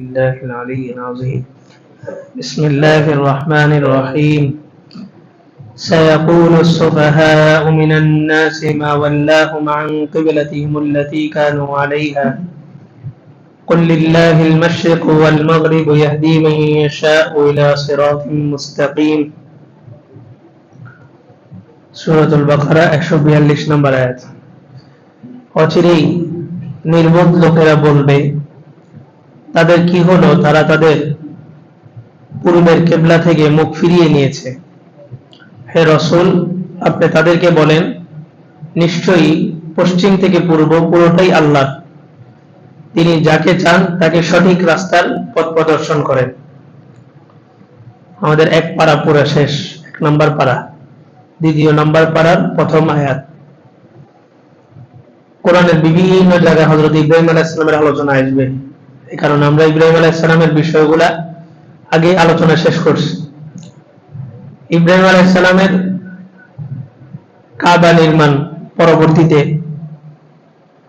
الله العلي العظيم بسم الله الرحمن الرحيم سيقول السفهاء من الناس ما ولاهم عن قبلتهم التي كانوا عليها قل لله المشرق والمغرب يهدي من يشاء إلى صراط مستقيم سورة البقرة 142 নম্বর আয়াত অচিরেই নির্বোধ লোকেরা বলবে তাদের কি হলো? তারা তাদের পূর্বের কেবলা থেকে মুখ ফিরিয়ে নিয়েছে। হে রসুল, আপনি তাদেরকে বলেন, নিশ্চয়ই পশ্চিম থেকে পূর্ব পুরোটাই আল্লাহ। তিনি যাকে চান তাকে সঠিক রাস্তার পথ প্রদর্শন করেন। আমাদের এক পাড়া পুরা শেষ, এক নম্বর পাড়া। দ্বিতীয় নাম্বার পাড়ার প্রথম আয়াত। কোরআনের বিভিন্ন জায়গায় হজরত ইব্রাহিম আলাহ ইসলামের আলোচনা আসবে। কারণে আমরা ইব্রাহিম আলাইসালামের বিষয়গুলা আগে আলোচনা শেষ করছি। ইব্রাহিম আলাইসালামের কাবা নির্মাণ পরবর্তীতে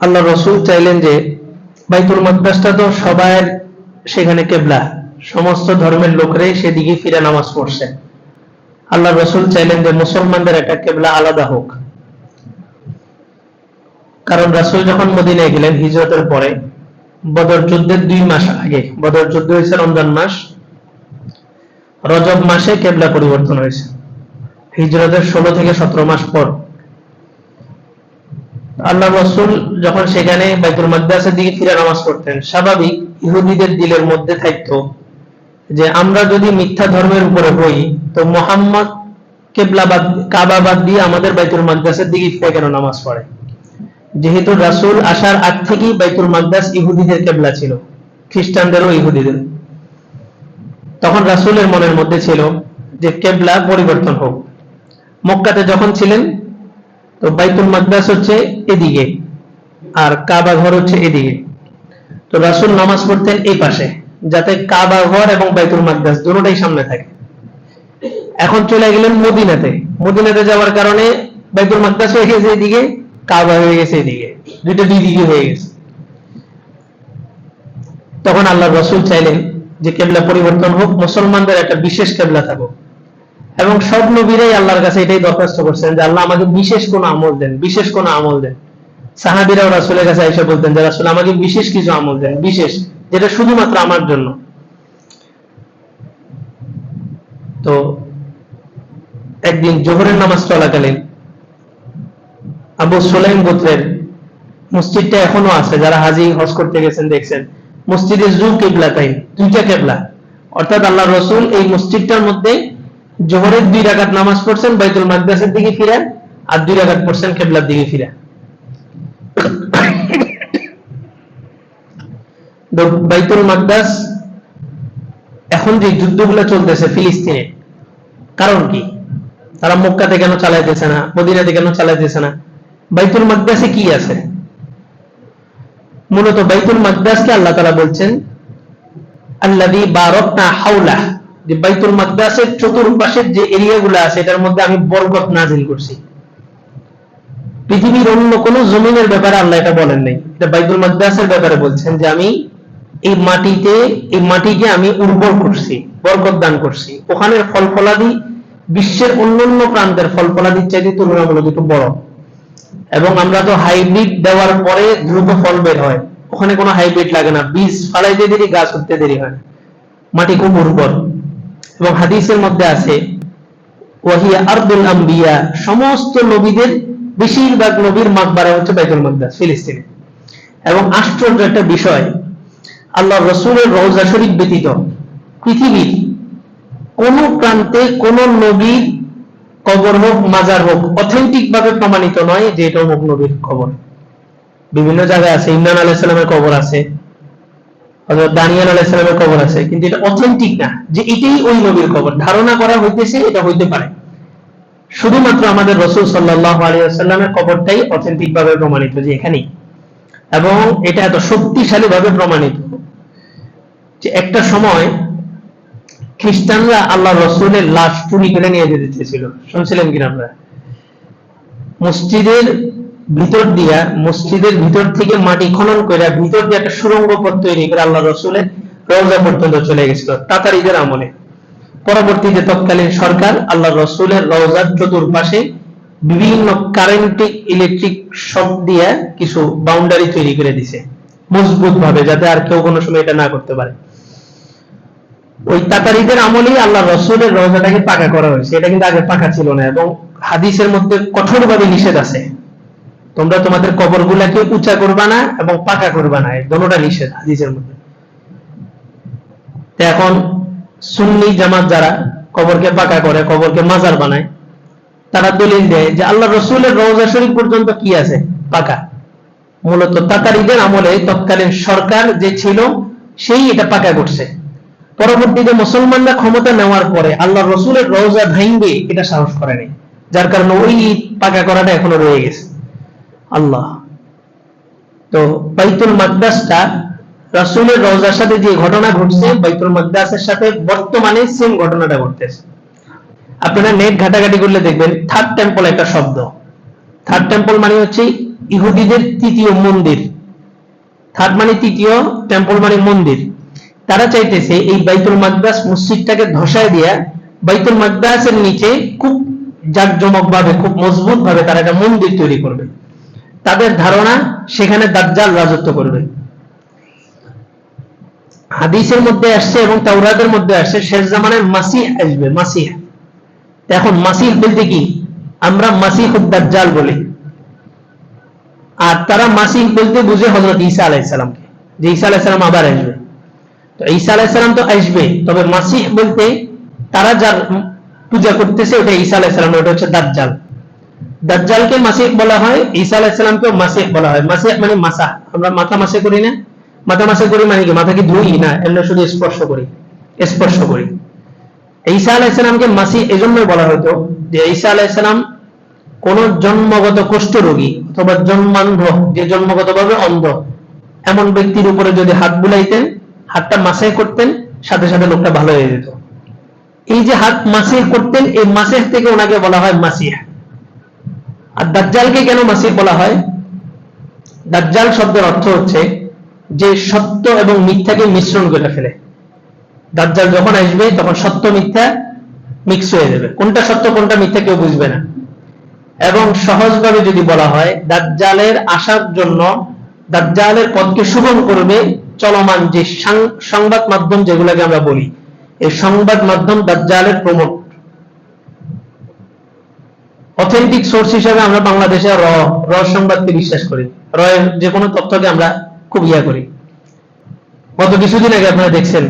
আল্লাহ রসুল চাইলেন যে বাইতুল মাদ্রাসটা তো সবার সেখানে কেবলা, সমস্ত ধর্মের লোকরাই সেদিকে ফিরে নামাজ পড়ছে। আল্লাহ রসুল চাইলেন যে মুসলমানদের একটা কেবলা আলাদা হোক। কারণ রাসুল যখন মদিনায় গেলেন, হিজরতের পরে বদর যুদ্ধের দুই মাস আগে বদর যুদ্ধ হয়েছে রমজান মাস। রজব মাসে কেবলা পরিবর্তন হয়েছে। হিজরতের ষোলো থেকে সতেরো মাস পর। আল্লাহ রসুল যখন সেখানে বাইতুল মাদ্রাসের দিকে ফিরে নামাজ পড়তেন, স্বাভাবিক ইহুদিদের দিলের মধ্যে থাকতো যে, আমরা যদি মিথ্যা ধর্মের উপরে হই, তো মোহাম্মদ কেবলাবাদ কাবাবাদ দিয়ে আমাদের বাইতুল মাদ্রাসের দিকে ফিরে কেন নামাজ পড়ে? যেহেতু রাসুল আসার আগ থেকেই বাইতুল মাকদাস ইহুদিদের কেবলা ছিল, খ্রিস্টানদেরও ইহুদিদের। তখন রাসুলের মনের মধ্যে ছিল যে কেবলা পরিবর্তন হোক। মক্কাতে যখন ছিলেন, তো বাইতুল মাকদাস হচ্ছে এদিকে আর কাবা ঘর হচ্ছে এদিকে। তো রাসুল নামাজ পড়তেন এই পাশে, যাতে কাবা ঘর এবং বাইতুল মাকদাস দুটোটাই সামনে থাকে। এখন চলে গেলেন মদিনাতে। মদিনাতে যাওয়ার কারণে বাইতুল মাকদাস হয়ে গেছে এদিকে কাবা হয়ে গেছে এদিকে। দুইটা দুই হয়ে গেছে। তখন আল্লাহ রসুল চাইলেন যে কেবলা পরিবর্তন হোক, মুসলমানদের একটা বিশেষ কেবলা থাকুক। এবং সব নবীরাই আল্লাহর কাছে এটাই দরখাস্ত করছেন যে আল্লাহ আমাকে বিশেষ কোন আমল দেন, বিশেষ কোন আমল দেন। সাহাবিরাও রাসুলের কাছে এসে বলতেন যে, রাসুল, আমাকে বিশেষ কিছু আমল দেন, বিশেষ, যেটা শুধুমাত্র আমার জন্য। তো একদিন জোহরের নামাজ চলাকালীন আবু সোলাইম গোত্রের মসজিদটা এখনও আছে, যারা হাজি, হজ করতে গেছেন, দেখছেন। মসজিদে জু কেবলা তাই, দুইটা কেবলা। অর্থাৎ আল্লাহ রসুল এই মসজিদটার মধ্যে জোহরের দুই রাকাত নামাজ পড়ছেন, বাইতুল মাদ্রাসের দিকে ফিরে আর দুই রাকাত পড়ছেন কেবলার দিকে ফিরে বাইতুল মাদ্রাস এখন যে যুদ্ধগুলো চলতেছে ফিলিস্তিনে, কারণ কি? তারা মক্কাতে কেন চালাইতেছে না, মদিনাতে কেন চালাইতেছে না? বাইতুল মাকদাসে কি আছে? মূলত বাইতুল মাকদাসকে আল্লাহ তালা বলছেন যে বাইতুল চতুর্পাশের যে এরিয়াগুলো আছে, এটার মধ্যে আমি বরকত নাজিল করছি। পৃথিবীর অন্য কোন জমিনের ব্যাপারে আল্লাহ এটা বলেন নাই। এটা বাইতুল মাকদাসের ব্যাপারে বলছেন যে আমি এই মাটিতে, এই মাটিকে আমি উর্বর করছি, বরকত দান করছি। ওখানের ফল ফলাদি বিশ্বের অন্যান্য প্রান্তের ফল ফলাদির চাইতে তুলনামূলক একটু বড়। এবং আমরা তো হাইব্রিড দেওয়ার পরে দ্রুত ফল বের হয়। ওখানে কোনো হাইব্রিড লাগে না। বীজ ফালাইতে দেরি, গাছ উঠতে দেরি হয়। মাটি খুব উর্বর। এবং হাদিসের মধ্যে আছে, ওয়াহিয়া আরদুল আম্বিয়া সমস্ত নবীদের, বেশিরভাগ নবীর মাকবারা হচ্ছে বাইতুল মাকদাস, ফিলিস্তিনে। এবং আশ্চর্য একটা বিষয়, আল্লাহ রসুলের রওজা শরীফ ব্যতীত পৃথিবীর কোন প্রান্তে কোন নবীর কবর হোক, মাজার হোক অথেন্টিক ভাবে প্রমাণিত নয় যে এটা অমুক নবীর কবর। বিভিন্ন জায়গায় আছে, ইমরান আলাইসালামের কবর আছে দানিয়াল আলাইসালামের কবর আছে, কিন্তু এটা অথেন্টিক না, যে এটাই ওই নবীর কবর। ধারণা করা হইতেছে, এটা হইতে পারে। শুধুমাত্র আমাদের রসুল সাল্লাহ আলিয়াল্লামের কবরটাই অথেন্টিক ভাবে প্রমাণিত, যে এখানেই। এবং এটা এত শক্তিশালী ভাবে প্রমাণিত যে একটা সময় খ্রিস্টানরা আল্লাহ রসুলের লাশ চুরি করে নিয়ে যেতে চেয়েছিল। শুনছিলেন কিনা আপনারা? মসজিদের ভিতর দিয়া, মসজিদের ভিতর থেকে মাটি খনন করে ভিতর দিয়ে একটা সুরঙ্গ পথ তৈরি করে আল্লাহ রসুলের রওজা পর্যন্ত চলে গেছিল, তাতারিদের আমলে। পরবর্তীতে তৎকালীন সরকার আল্লাহ রসুলের রওজার চতুর্পাশে বিভিন্ন কারেন্টিক ইলেকট্রিক শক দিয়ে কিছু বাউন্ডারি তৈরি করে দিছে মজবুত ভাবে যাতে আর কেউ কোনো সময় এটা না করতে পারে। ওই তাতারিদের আমলেই আল্লাহ রসুলের রওজাটাকে পাকা করা হয়েছে। এটা কিন্তু আগে পাকা ছিল না এবং হাদিসের মধ্যে কঠোরভাবে নিষেধ আছে। তোমরা তোমাদের কবর গুলাকে উঁচা করবা না এবং পাকা করবা না, এই দোনোটা নিষেধ হাদিসের মধ্যে। এখন সুন্নি জামাত যারা কবরকে পাকা করে, কবরকে মাজার বানায়, তারা দলিল দেয় যে আল্লাহ রসুলের রওজা শরীফ পর্যন্ত কি আছে? পাকা। মূলত তাতারিদের আমলে তৎকালীন সরকার যে ছিল, সেই এটা পাকা করছে। পরবর্তীতে মুসলমানরা ক্ষমতা নেওয়ার পরে আল্লাহ রসুলের রওজা ভাঙবে, এটা সাহস করেনি যার কারণে ওই পাকা করাটা এখনও রয়ে গেছে। আল্লাহ। তো বাইতুল মাকদাসটা রাসূলের রওজার সাথে যে ঘটনা ঘটছে, বাইতুল মাকদাসের সাথে বর্তমানে সেম ঘটনাটা ঘটতেছে। আপনারা নেট ঘাটাঘাটি করলে দেখবেন থার্ড টেম্পল একটা শব্দ। থার্ড টেম্পল মানে হচ্ছে ইহুদিদের তৃতীয় মন্দির। থার্ড মানে তৃতীয় টেম্পল মানে মন্দির। তারা চাইতেছে এই বাইতুল মাকদাস মসজিদটাকে ধসায় দিয়া বাইতুল মাকদাসের নিচে খুব জাকজমক ভাবে খুব মজবুত ভাবে তারা একটা মন্দির তৈরি করবে। তাদের ধারণা সেখানে দাজ্জাল রাজত্ব করবে। হাদিসের মধ্যে আসছে এবং তাওরাতের মধ্যে আসছে, শেষ জামানায় মাসিহ আসবে, মাসিহ। এখন মাসিহ বলতে কি? আমরা মাসিহ দাজ্জাল বলি। আর তারা মাসিহ বলতে বুঝে হযরত ঈসা আলাইহিস সালামকে, যে ঈসা আলাইহিস সালাম আবার আসবে। তো ঈসা আলাইহিস সালাম তো আসবে। তবে মাসিহ বলতে তারা যার পূজা করতেছে ওটা ঈসা আলাইহিস সালাম ওটা হচ্ছে দাজ্জাল। দাজ্জালকে মাসিহ বলা হয়, ঈসা আলাইহিস সালামকেও মাসিহ বলা হয়। মাসিহ মানে মাসা। আমরা মাথা মাসে করি না? মাথা মাসে করি মানে কি? মাথাকে ধুই না, এমনি শুধু স্পর্শ করি। স্পর্শ করি। ঈসা আলাইহিস সালামকে মাসিহ এজন্যই বলা হতো যে ঈসা আলাইহিস সালাম কোন জন্মগত কুষ্ঠ রোগী অথবা জন্মান্ধ, যে জন্মগতভাবে অন্ধ, এমন ব্যক্তির উপরে যদি হাত বুলাইতেন হাতটা মাসে করতেন, সাথে সাথে লোকটা ভালো হয়ে যেত। এই যে হাত মাসে করতেন, এই মাসেহ থেকে ওনাকে বলা হয় মাসিহ। আর দাজ্জালকে কেন মাসিহ বলা হয়? দাজ্জাল শব্দের অর্থ হচ্ছে যে সত্য এবং মিথ্যাকে মিশ্রণ করে ফেলে। দাজ্জাল যখন আসবে, তখন সত্য মিথ্যা মিক্স হয়ে যাবে। কোনটা সত্য, কোনটা মিথ্যা কেউ বুঝবে না। এবং সহজভাবে যদি বলা হয়, দাজ্জালের আসার জন্য দাজ্জালের পথকে সুগম করবে চলমান যে সংবাদ মাধ্যম যেগুলোকে আমরা বলি, এই সংবাদ মাধ্যম দাজ্জালের প্রমোট। অথেন্টিক সোর্স হিসেবে আমরা বাংলাদেশে র র সংবাদকে বিশ্বাস করি। র এর যে কোনো তথ্যকে আমরা খুব ইয়া করি। গত কিছুদিন আগে আপনারা দেখছেন,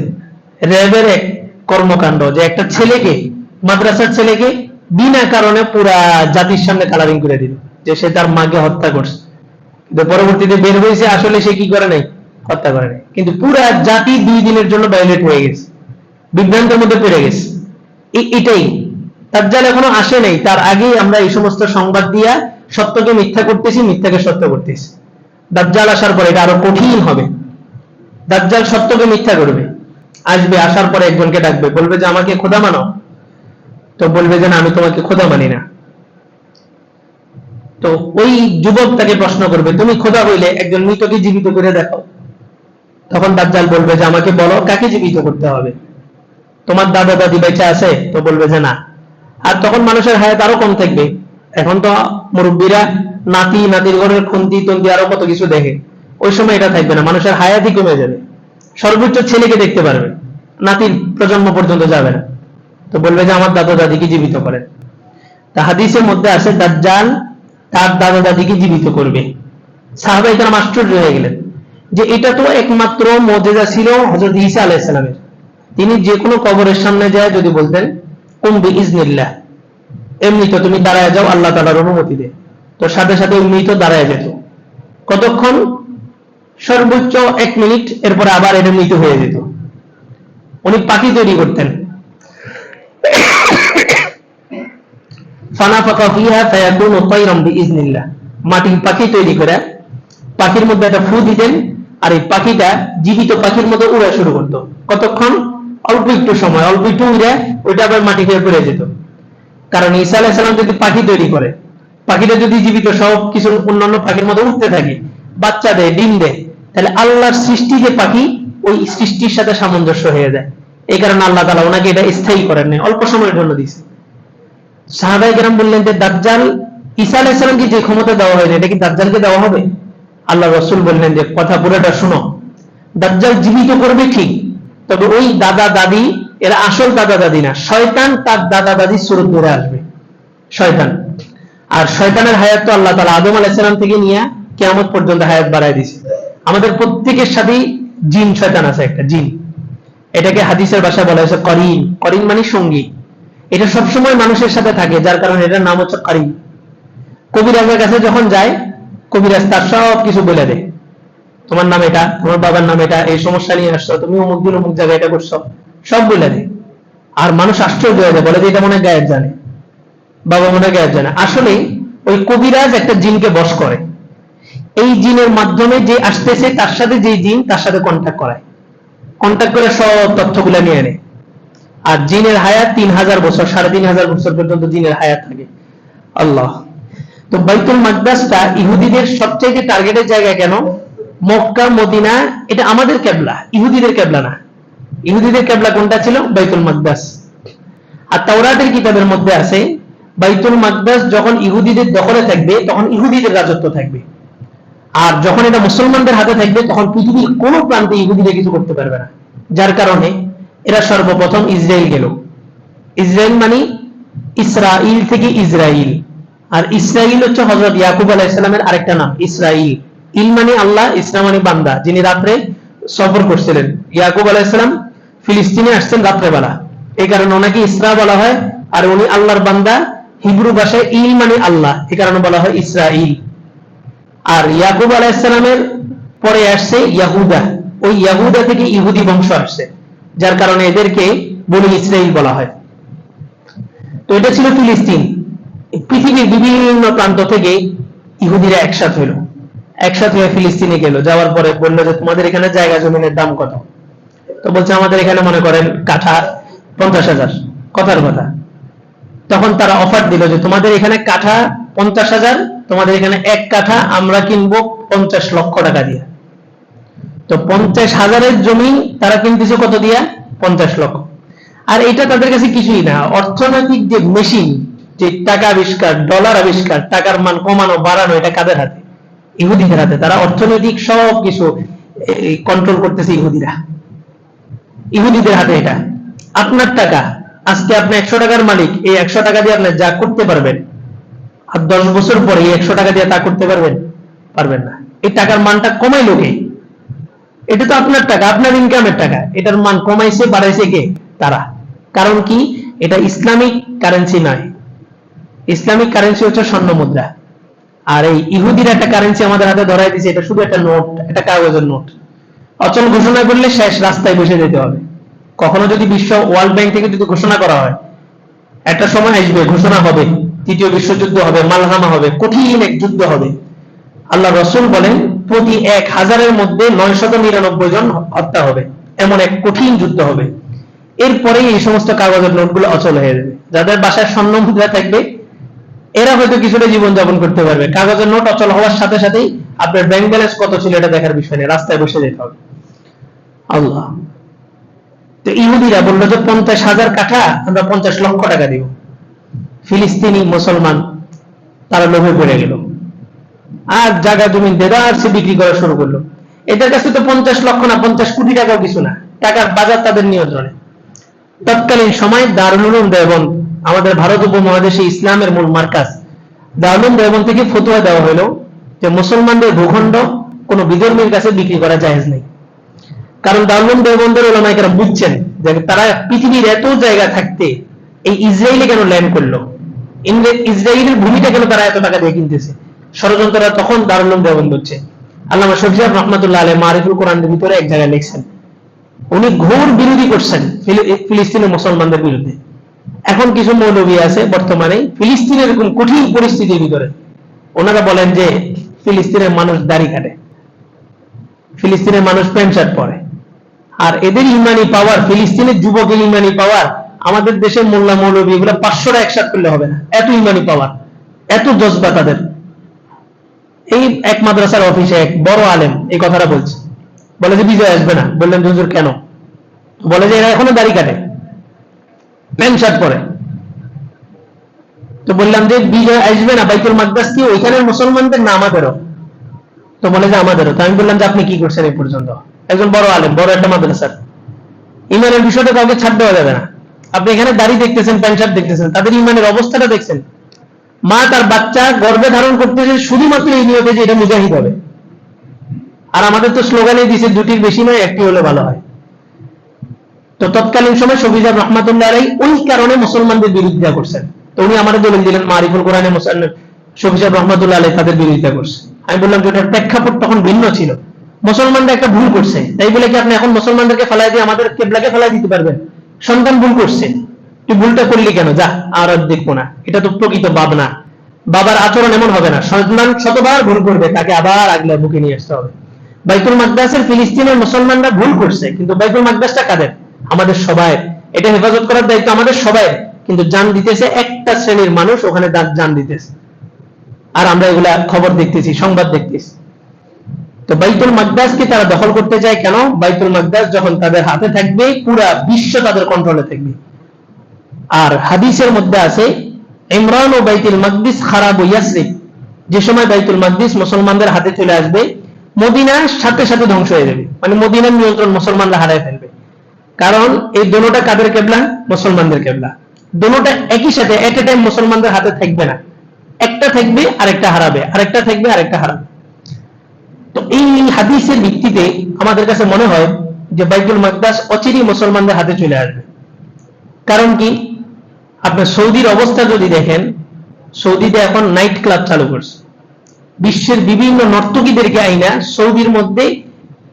র্যাবের এক কর্মকাণ্ড, যে একটা ছেলেকে, মাদ্রাসার ছেলেকে বিনা কারণে পুরা জাতির সামনে কালারিং করে দিল, যে সে তার মাকে হত্যা করছে। পরবর্তীতে বের হয়েছে, আসলে সে কি করে নাই? হত্যা করে কিন্তু পুরা জাতি দুই দিনের জন্য ভায়োলেট হয়ে গেছে। বিভ্রান্তের মধ্যে পড়ে গেছে। এটাই। দাজ্জাল এখনও আসে নাই। তার আগেই আমরা এই সমস্ত সংবাদ দিয়া সত্যকে মিথ্যা করতেছি, মিথ্যাকে সত্য করতেছি। দাজ্জাল আসার পরে এটা আরও কঠিন হবে। দাজ্জাল সত্যকে মিথ্যা করবে। আসবে, আসার পরে একজনকে ডাকবে। বলবে যে, আমাকে খোদা মানো। তো বলবে যে, না, আমি তোমাকে খোদা মানি না। তো ওই যুবক তাকে প্রশ্ন করবে, তুমি খোদা হইলে একজন মৃতকে জীবিত করে দেখো তখন দাজ্জাল বলবে যে, আমাকে বলো, কাকে জীবিত করতে হবে? তোমার দাদা দাদি বেঁচে আছে? তো বলবে যে, না। আর তখন মানুষের হায়াত আরও কম থাকবে। এখন তো মুরব্বীরা নাতি, নাতির ঘরের খুন্তি, তন্তি আরও কত কিছু দেখে। ওই সময় এটা থাকবে না, মানুষের হায়াতই কমে যাবে। সর্বোচ্চ ছেলেকে দেখতে পারবে, নাতির প্রজন্ম পর্যন্ত যাবে না। তো বলবে যে, আমার দাদা দাদিকে জীবিত করেন তা হাদিসের মধ্যে আছে, দাজ্জাল তার দাদা দাদিকে জীবিত করবে। সাহাবাই তারা আশ্চর্য হয়ে গেলেন। যে এটা তো একমাত্র মজেদা ছিল হজরত ঈসা আলাইসালামের তিনি যে কোনো কবরের সামনে যায় যদি বলতেন কুম্বি ইজনিল্লাহ এমনি তো তুমি দাঁড়ায় যাও, আল্লাহ তালার অনুমতি দে। তো সাথে সাথে এমনি তো দাঁড়ায় যেত। কতক্ষণ? সর্বোচ্চ এক মিনিট, এরপরে আবার এটা মৃত হয়ে যেত। উনি পাখি তৈরি করতেন। মাটির পাখি তৈরি করে পাখির মধ্যে একটা ফু দিতেন আর এই পাখিটা জীবিত পাখির মতো উড়া শুরু করতো। কতক্ষণ? অল্প একটু সময়, অল্প একটু উড়ে ওইটা আবার মাটি খেয়ে পড়ে যেত। কারণ ঈসা আলাইহিস সালাম যদি পাখি তৈরি করে, পাখিটা যদি জীবিত সব কিছু অন্যান্য পাখির মতো উঠতে থাকে, বাচ্চা দেয়, ডিম দেয়, তাহলে আল্লাহর সৃষ্টি যে পাখি, ওই সৃষ্টির সাথে সামঞ্জস্য হয়ে যায়। এই কারণে আল্লাহ তালা ওনাকে এটা স্থায়ী করেন নাই, অল্প সময়ের জন্য দিছে সাহাবাই কেরাম বললেন যে, দাজ্জাল ঈসা আলাইসালামকে যে ক্ষমতা দেওয়া হয়নি এটা কি দাজ্জালকে দেওয়া হবে? আল্লাহ রসুল বললেন যে, কথা পুরোটা শুনো। দাজ্জাল জীবিত করবে ঠিক তবে ওই দাদা দাদি, এরা আসল দাদা দাদি না। শয়তান তার দাদা দাদির সুরত ধরে আসবে। শয়তান। আর শয়তানের হায়াত তো আল্লাহ তালা আদম আলাইসালাম থেকে নিয়ে কেয়ামত পর্যন্ত হায়াত বাড়ায় দিছে। আমাদের প্রত্যেকের সাথেই জিন শয়তান আছে একটা, জিন। এটাকে হাদিসের ভাষায় বলা হয়েছে করিম। করিম মানে সঙ্গী। এটা সবসময় মানুষের সাথে থাকে, যার কারণে এটার নাম হচ্ছে করিম। কবিরাজের কাছে যখন যায় কবিরাজ তার সব কিছু বলে দেয়। তোমার নাম এটা, তোমার বাবার নাম এটা, এই সমস্যা নিয়ে আসছো, তুমি অমুক দিন অমুক জায়গায় এটা করছ, সব বলে দেয়। আর মানুষ আশ্চর্য হয়ে যায়, বলে যে এটা মনে হয় গায়েব জানে। বাবা মনে গায়েব জানে। আসলে ওই কবিরাজ একটা জিনকে বশ করে। এই জিনের মাধ্যমে যে আসতেছে, তার সাথে যে জিন, তার সাথে কন্ট্যাক্ট করায়। কন্ট্যাক্ট করে সব তথ্যগুলো নিয়ে নেয়। আর জিনের হায়াত তিন হাজার বছর, সাড়ে তিন হাজার বছর পর্যন্ত জিনের হায়াত থাকে। আল্লাহ। তো বাইতুল মাকদাসটা ইহুদিদের সবচেয়ে টার্গেটের জায়গা কেন? মক্কা, মদিনা, এটা আমাদের কেবলা ইহুদিদের কেবলা না। ইহুদিদের কেবলা কোনটা ছিল? বাইতুল মাকদাস। আর তাওরাতের কিতাবের মধ্যে আছে, বাইতুল মাকদাস যখন ইহুদিদের দখলে থাকবে, তখন ইহুদিদের রাজত্ব থাকবে। আর যখন এটা মুসলমানদের হাতে থাকবে, তখন পৃথিবীর কোনো প্রান্তে ইহুদিরা কিছু করতে পারবে না। যার কারণে এরা সর্বপ্রথম ইসরায়েল গেল। ইসরায়েল মানে ইসরাইল থেকে ইসরাইল। আর ইসরাইল হচ্ছে হজরত ইয়াকুব আলাইসালামের আরেকটা নাম, ইসরাইল। ইল মানে আল্লাহ, ইসলাম মানে বান্দা, যিনি রাত্রে সফর করছিলেন। ইয়াকুব আলাইসালাম ফিলিস্তিনে আসছেন রাত্রেবেলা। এই কারণে ওনাকে ইসরা বলা হয়, আর উনি আল্লাহর বান্দা, হিব্রু ভাষায় ইল মানে আল্লাহ, এই কারণে বলা হয় ইসরাইল। আর ইয়াকুব আলাইসালামের পরে আসছে ইয়াহুদা। ওই ইয়াহুদা থেকে ইহুদি বংশ আসছে, যার কারণে এদেরকে বনি ইসরাইল বলা হয়। তো এটা ছিল ফিলিস্তিন। পৃথিবীর বিভিন্ন প্রান্ত থেকে ইহুদিরা একসাথ হলো। একসাথ হয়ে ফিলিস্তিনে গেল, যাওয়ার পরে বলল যে, তোমাদের এখানে জায়গা জমিনের দাম কত? তো বলছে, আমাদের এখানে মনে করেন কাঠা পঞ্চাশ হাজার। কথার কথা। তখন তারা অফার দিল যে, তোমাদের এখানে কাঠা পঞ্চাশ হাজার, তোমাদের এখানে এক কাঠা, আমরা কিনবো পঞ্চাশ লক্ষ টাকা দিয়ে। তো পঞ্চাশ হাজারের জমি তারা কিনতেছে কত দিয়া? পঞ্চাশ লক্ষ। আর এটা তাদের কাছে কিছুই না। অর্থনৈতিক যে মেশিন যে টাকা আবিষ্কার ডলার আবিষ্কার, টাকার মান কমানো, বাড়ানো, এটা কাদের হাতে? ইহুদিদের হাতে। তারা অর্থনৈতিক সব কিছু কন্ট্রোল করতেছে ইহুদিরা। ইহুদিদের হাতে এটা। আপনার টাকা, আজকে আপনি একশো টাকার মালিক, এই একশো টাকা দিয়ে আপনি যা করতে পারবেন, আর দশ বছর পরে এই একশো টাকা দিয়ে তা করতে পারবেন পারবেন না। এই টাকার মানটা কমাই লোকে এটা তো আপনার টাকা, আপনার ইনকামের টাকা। এটার মান কমাইছে, বাড়াইছে কে? তারা। কারণ কি? এটা ইসলামিক কারেন্সি নয়। ইসলামিক কারেন্সি হচ্ছে স্বর্ণ মুদ্রা। আর এই ইহুদির একটা কারেন্সি আমাদের হাতে ধরাই দিছে, এটা শুধু একটা নোট একটা কাগজের নোট অচল ঘোষণা করলে শেষ রাস্তায় বসে যেতে হবে। কখনো যদি বিশ্ব ওয়ার্ল্ড ব্যাংক থেকে যদি ঘোষণা করা হয়, একটা সময় আসবে, ঘোষণা হবে, তৃতীয় বিশ্বযুদ্ধ হবে, মালহামা হবে, কঠিন এক যুদ্ধ হবে। আল্লাহ রসুল বলেন, প্রতি এক হাজারের মধ্যে নয় শত নিরানব্বই জন হত্যা হবে। এমন এক কঠিন যুদ্ধ হবে। এরপরে এই সমস্ত কাগজের নোটগুলো অচল হয়ে যাবে। যাদের বাসায় স্বর্ণ মুদ্রা থাকবে এরা হয়তো কিছুটা জীবন যাপন করতে পারবে। কাগজের নোট অচল হওয়ার সাথে সাথেই আপনার ব্যাংক ব্যালেন্স কত ছিল এটা দেখার বিষয় নেই, রাস্তায় বসে যেতে হবে। আল্লাহ। তো ইহুদিরা বলল যে পঞ্চাশ হাজার কাঠা, আমরা পঞ্চাশ লক্ষ টাকা দিব। ফিলিস্তিনি মুসলমান, তারা লোভে পড়ে গেল। আর জায়গা জমি দেদারসে বিক্রি করা শুরু করল। এদের কাছে তো পঞ্চাশ লক্ষ না, পঞ্চাশ কোটি টাকাও কিছু না। টাকার বাজার তাদের নিয়ন্ত্রণে। তৎকালীন সময় দারুল উলুম দেওবন্দ আমাদের ভারত উপমহাদেশে ইসলামের মূল মার্কাজ। দারুল দেওবন্দ থেকে ফতুয়া দেওয়া হলো যে মুসলমানদের ভূখণ্ড কোন বিধর্মীর কাছে বিক্রি করা জায়েজ নেই। কারণ দারুল দেওবন্দের ওলামাইকারা বুঝছেন যে তারা পৃথিবীর এত জায়গা থাকতে এই ইসরায়েলে কেন ল্যান্ড করল? ইসরায়েলের ভূমিটা কেন তারা এত টাকা দিয়ে কিনতেছে? ষড়যন্ত্ররা তখন দারুল দেওবন্দ হচ্ছে। আল্লামা শফিয়াব রহমতুল্লাহ আলহ মারিফুল কোরআনের ভিতরে এক জায়গায় লিখছেন, উনি ঘোর বিরোধী করছেন ফিলি- ফিলিস্তিনের মুসলমানদের বিরুদ্ধে। এখন কিছু মৌলবী আছে বর্তমানে। ফিলিস্তিনের এরকম কঠিন পরিস্থিতির ভিতরে। ওনারা বলেন যে, ফিলিস্তিনের মানুষ দাড়ি কাটে। ফিলিস্তিনের মানুষ প্যান্ট শার্ট পরে। আর এদের ইমানি পাওয়ার, ফিলিস্তিনের যুবকের ইমানি পাওয়ার, আমাদের দেশের মোল্লা মৌলবী এগুলো পাঁচশোটা একসাথ করলে হবে না। এত ইমানি পাওয়ার, এত জজবা তাদের। এই এক মাদ্রাসার অফিসে এক বড় আলেম এই কথাটা বলছে। বলে যে, বিজয় আসবে না। বললেন, হুজুর, কেন? বলে যে, এরা এখনও দাড়ি কাটে। প্যান্ট শার্ট পরে। তো বললাম যে, বিজয় আসবে না, বাইতুল মাকদাস কি ওইখানের মুসলমানদের না আমাদেরও? তো বলে যে, আমাদেরও। তো আমি বললাম যে, আপনি কি করছেন এই পর্যন্ত? একজন বড় আলেম, বড় একটা মাদ্রাসার ইমানের বিষয়টা কাউকে ছাড় দেওয়া যাবে না। আপনি এখানে দাড়ি দেখতেছেন, প্যান্ট শার্ট দেখতেছেন, তাদের ইমানের অবস্থাটা দেখছেন। মা তার বাচ্চা গর্ভে ধারণ করতেছে শুধুমাত্র এই নিয়তে যে এটা মুজাহিদ হবে। আর আমাদের তো স্লোগানে দিছে, দুটির বেশি নয়, একটি হলে ভালো হয়। তো তৎকালীন সময় শফিজাব রহমাতুল্লাহ আলাই ওই কারণে মুসলমানদের বিরোধিতা করছেন। তো উনি আমাদের দলিল দিলেন, মারিফুল কোরআনে শফিজাব রহমাতুল্লাহ আলাই তাদের বিরোধিতা করছে। আমি বললাম যে ওটার প্রেক্ষাপট তখন ভিন্ন ছিল। মুসলমানরা একটা ভুল করছে। তাই বলে কি আপনি এখন মুসলমানদেরকে ফেলাই দিয়ে আমাদের কেবলাকে ফেলাই দিতে পারবেন? সন্তান ভুল করছে। তুই ভুলটা করলি কেন? যা, আর দেখব না। এটা তো প্রকৃত বাব না। বাবার আচরণ এমন হবে না। সন্তান শতবার ভুল করবে, তাকে আবার আগলে বুকে নিয়ে আসতে হবে। বাইতুল মাদ্রাসের ফিলিস্তিনের মুসলমানরা ভুল করছে, কিন্তু বাইতুল মাদ্রাসটা কাদের? আমাদের সবাই। এটা হেফাজত করার দায়িত্ব আমাদের সবাই। কিন্তু জান দিতেছে একটা শ্রেণির মানুষ, ওখানে জান দিতেছে। আর আমরা এগুলা খবর দেখতেছি, সংবাদ দেখতেছি। তো বাইতুল মাকদাসকে তারা দখল করতে চায় কেন? বাইতুল মাকদাস যখন তাদের হাতে থাকবে, পুরা বিশ্ব তাদের কন্ট্রোলে থাকবে। আর হাদিসের মধ্যে আছে, ইমরান ও বাইতুল মাকদিস খারাপ ইয়াসরিব যে সময় বাইতুল মাকদিস মুসলমানদের হাতে চলে আসবে, মদিনার সাথে সাথে ধ্বংস হয়ে যাবে। মানে মদিনার নিয়ন্ত্রণ মুসলমানরা হারায় ফেলবে। কারণ এই দোনোটা কাদের কেবলা? মুসলমানদের কেবলা। দোনোটা একই সাথে এট এ টাইম মুসলমানদের হাতে থাকবে না। একটা থাকবে, আরেকটা হারাবে। আরেকটা থাকবে, আরেকটা হারাবে। তো এই হাদিসের ভিত্তিতে আমাদের কাছে মনে হয় যে বাইতুল মাকদাস অচিরই মুসলমানদের হাতে চলে আসবে। কারণ কি? আপনার সৌদির অবস্থা যদি দেখেন, সৌদিতে এখন নাইট ক্লাব চালু করছে। বিশ্বের বিভিন্ন নর্তকীদেরকে আইনা সৌদির মধ্যে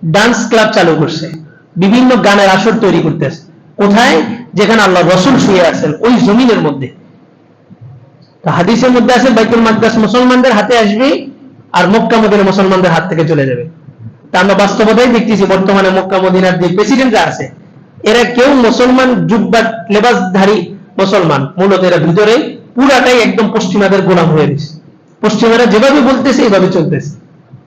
ডান্স ক্লাব চালু করছে। বিভিন্ন গানের আসর তৈরি করতেছে। কোথায়? যেখানে আল্লাহ রসুল শুয়ে আছেন, ওই জমিনের মধ্যে। হাদিসের মধ্যে আছে, বাইতুল মাকদাস মুসলমানদের হাতে আসবে আর মক্কা মদিনা মুসলমানদের হাত থেকে চলে যাবে। তা আমরা বাস্তবতাই দেখতেছি, বর্তমানে মক্কা মদিনার যে প্রেসিডেন্টরা আছে, এরা কেউ মুসলমান জুব্বা লেবাসধারী মুসলমান। মূলত এরা ভিতরে পুরাটাই একদম পশ্চিমাদের গোলাম হয়ে গেছে। পশ্চিমারা যেভাবে বলতেছে, এইভাবে চলতেছে।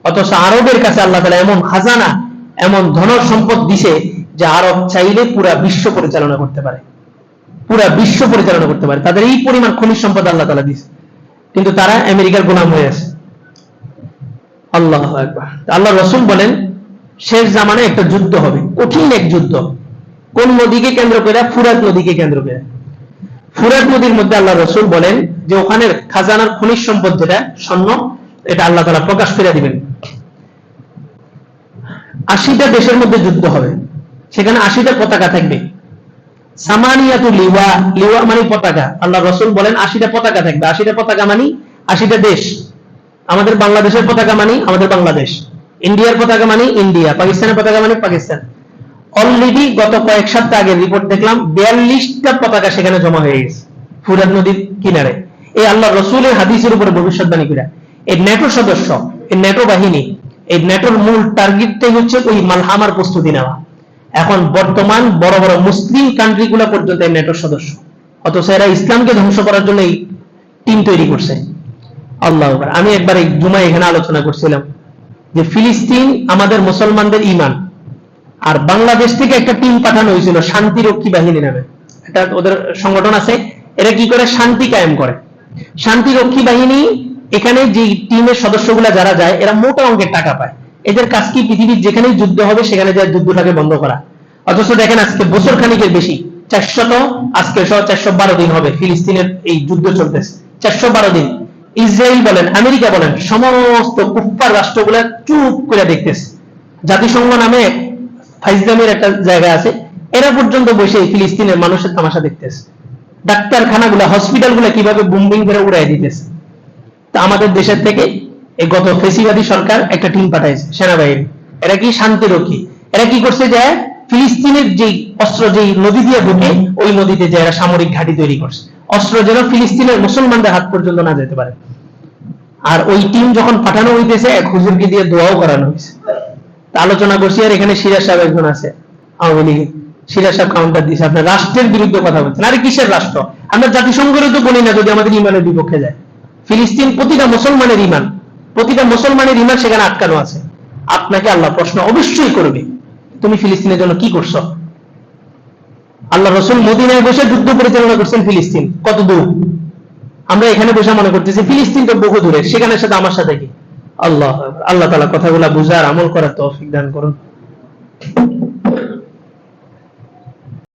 অথচ আরবের কাছে আল্লাহ তালা এমন খাজানা এমন ধন সম্পদ দিছে যে আরব চাইলে পুরা বিশ্ব পরিচালনা করতে পারে। পুরা বিশ্ব পরিচালনা করতে পারে। তাদের এই পরিমাণ খনিজ সম্পদ আল্লাহ তালা দিছে। কিন্তু তারা আমেরিকার গোলাম হয়ে আছে। আল্লাহ একবার আল্লাহ রসুল বলেন, শেষ জামানে একটা যুদ্ধ হবে। কঠিন এক যুদ্ধ। কোন নদীকে কেন্দ্র করে? ফুরাত নদীকে কেন্দ্র করে। ফুরাত নদীর মধ্যে আল্লাহ রসুল বলেন যে ওখানের খাজানার খনিজ সম্পদ যেটা, স্বর্ণ, এটা আল্লাহ তালা প্রকাশ করে দিবেন। আশিটা দেশের মধ্যে যুদ্ধ হবে। সেখানে আশিটা পতাকা থাকবে। সামানিয়াতু লিওয়া লিওয়া মানে পতাকা। আল্লাহ রসুল বলেন, আশিটা পতাকা থাকবে। আশিটা পতাকা মানে আশিটা দেশ। আমাদের বাংলাদেশের পতাকা মানে আমাদের বাংলাদেশ। ইন্ডিয়ার পতাকা মানে ইন্ডিয়া, পাকিস্তানের পতাকা মানে পাকিস্তান। অলরেডি গত কয়েক সপ্তাহ আগে রিপোর্ট দেখলাম, বিয়াল্লিশটা পতাকা সেখানে জমা হয়ে গেছে, ফুরাত নদীর কিনারে। এই আল্লাহ রসুলের হাদিসের উপরে ভবিষ্যৎবাণী করে এই ন্যাটো সদস্য, এই ন্যাটো বাহিনী এই ন্যাটোর মূল টার্গেটটাই হচ্ছে ওই মালহামার প্রস্তুতি নেওয়া। এখন বর্তমান বড় বড় মুসলিম কান্ট্রি গুলা পর্যন্ত এই ন্যাটোর সদস্য। অথচ এরা ইসলামকে ধ্বংস করার জন্য এই টিম তৈরি করছে। আল্লাহ আমি একবার এই জুমায় এখানে আলোচনা করছিলাম যে ফিলিস্তিন আমাদের মুসলমানদের ইমান আর বাংলাদেশ থেকে একটা টিম পাঠানো হয়েছিল শান্তিরক্ষী বাহিনী নামে। এটা ওদের সংগঠন আছে। এরা কি করে? শান্তি কায়েম করে। শান্তিরক্ষী বাহিনী এখানে যে টিমের সদস্যগুলা যারা যায়, এরা মোটা অঙ্কের টাকা পায়। এদের কাজ কি? পৃথিবীর যেখানে যুদ্ধ হবে, সেখানে যায় যুদ্ধটাকে বন্ধ করা। অথচ দেখেন, আজকে বছর খানিকের বেশি। চারশত, আজকে চারশো বারো দিন হবে ফিলিস্তিনের এই যুদ্ধ চলতেছে। চারশো বারো দিন। ইসরায়েল বলেন, আমেরিকা বলেন, সমস্ত কুপ্পার রাষ্ট্রগুলা চুপ করে দেখতেছে। জাতিসংঘ নামে ফাইজলামের একটা জায়গা আছে। এরা পর্যন্ত বসে ফিলিস্তিনের মানুষের তামাশা দেখতেছে। ডাক্তারখানাগুলা, হসপিটালগুলা কীভাবে বুম্বিং করে উড়াই দিতেছে। তা আমাদের দেশের থেকে এই গত ফেসিবাদী সরকার একটা টিম পাঠাইছে, সেনাবাহিনী। এরা কি শান্তিরক্ষী এরা কি করছে যে ফিলিস্তিনের যে অস্ত্র, যেই নদী দিয়ে ঢুকে, ওই নদীতে যে এরা সামরিক ঘাঁটি তৈরি করছে। অস্ত্র যেন ফিলিস্তিনের মুসলমানদের হাত পর্যন্ত না যেতে পারে। আর ওই টিম যখন পাঠানো হইতেছে, এক হুজুরকে দিয়ে দোয়াও করানো হয়েছে আলোচনা করছি, আর এখানে সিরাজ সাহেব একজন আছে, আওয়ামী লীগের। সিরাজ সাহেব কাউন্টার দিয়েছে, আপনার রাষ্ট্রের বিরুদ্ধে কথা বলছেন। আরে কিসের রাষ্ট্র? আমরা জাতিসংঘেরও তো বলি না যদি আমাদের ইমানের বিপক্ষে যায়। ফিলিস্তিন প্রতিটা মুসলমানের ইমান প্রতিটা মুসলমানের ইমান সেখানে আটকানো আছে। আপনাকে আল্লাহ প্রশ্ন অবশ্যই করবে, তুমি ফিলিস্তিনের জন্য কি করছ? আল্লাহ রসুল মদিনায় বসে যুদ্ধ পরিচালনা করছেন ফিলিস্তিন, কত দূর? আমরা এখানে বসে মনে করতেছি, ফিলিস্তিন তো বহু দূরে সেখানের সাথে আমার সাথে কি? আল্লাহ আল্লাহ তালা কথাগুলা বুঝার আমল করার তৌফিক দান করুন।